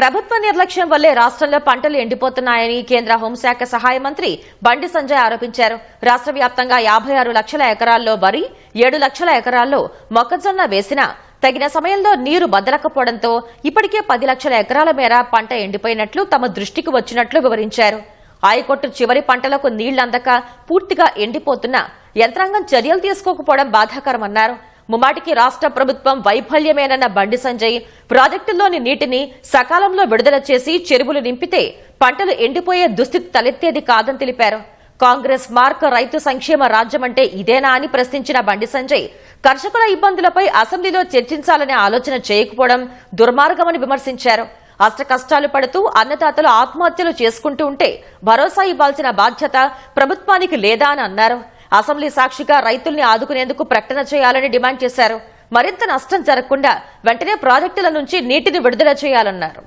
ప్రభుత్వ నిర్లక్ష్యం వల్లే రాష్ట్రంలో పంటలు ఎండిపోతున్నాయని కేంద్ర హోంశాఖ సహాయ మంత్రి బండి సంజయ్ ఆరోపించారు. రాష్ట్ర వ్యాప్తంగా యాభై ఆరు లక్షల ఎకరాల్లో వరి ఏడు లక్షల ఎకరాల్లో మొక్కజొన్న వేసినా తగిన సమయంలో నీరు బదలకపోవడంతో ఇప్పటికే పది లక్షల ఎకరాల మేర పంట ఎండిపోయినట్లు తమ దృష్టికి వచ్చినట్లు వివరించారు. ఆయకొట్టు చివరి పంటలకు నీళ్ళందక పూర్తిగా ఎండిపోతున్న యంత్రాంగం చర్యలు తీసుకోకపోవడం బాధాకరమన్నారు. ముమ్మాటికి రాష్ట్ర ప్రభుత్వం వైఫల్యమేనన్న బండి సంజయ్ ప్రాజెక్టుల్లోని నీటిని సకాలంలో విడుదల చేసి చెరువులు నింపితే పంటలు ఎండిపోయే దుస్థితి తలెత్తేది కాదని తెలిపారు. కాంగ్రెస్ మార్క్ రైతు సంక్షేమ రాజ్యమంటే ఇదేనా అని ప్రశ్నించిన బండి సంజయ్ కర్షకుల ఇబ్బందులపై అసెంబ్లీలో చర్చించాలనే ఆలోచన చేయకపోవడం దుర్మార్గమని విమర్శించారు. అష్ట కష్టాలు పడుతూ అన్నదాతలు ఆత్మహత్యలు చేసుకుంటూ ఉంటే భరోసా ఇవ్వాల్సిన బాధ్యత ప్రభుత్వానికి లేదా అని అన్నారు. అసెంబ్లీ సాక్షిగా రైతుల్ని ఆదుకునేందుకు ప్రకటన చేయాలని డిమాండ్ చేశారు. మరింత నష్టం జరగకుండా వెంటనే ప్రాజెక్టుల నుంచి నీటిని విడుదల చేయాలన్నారు.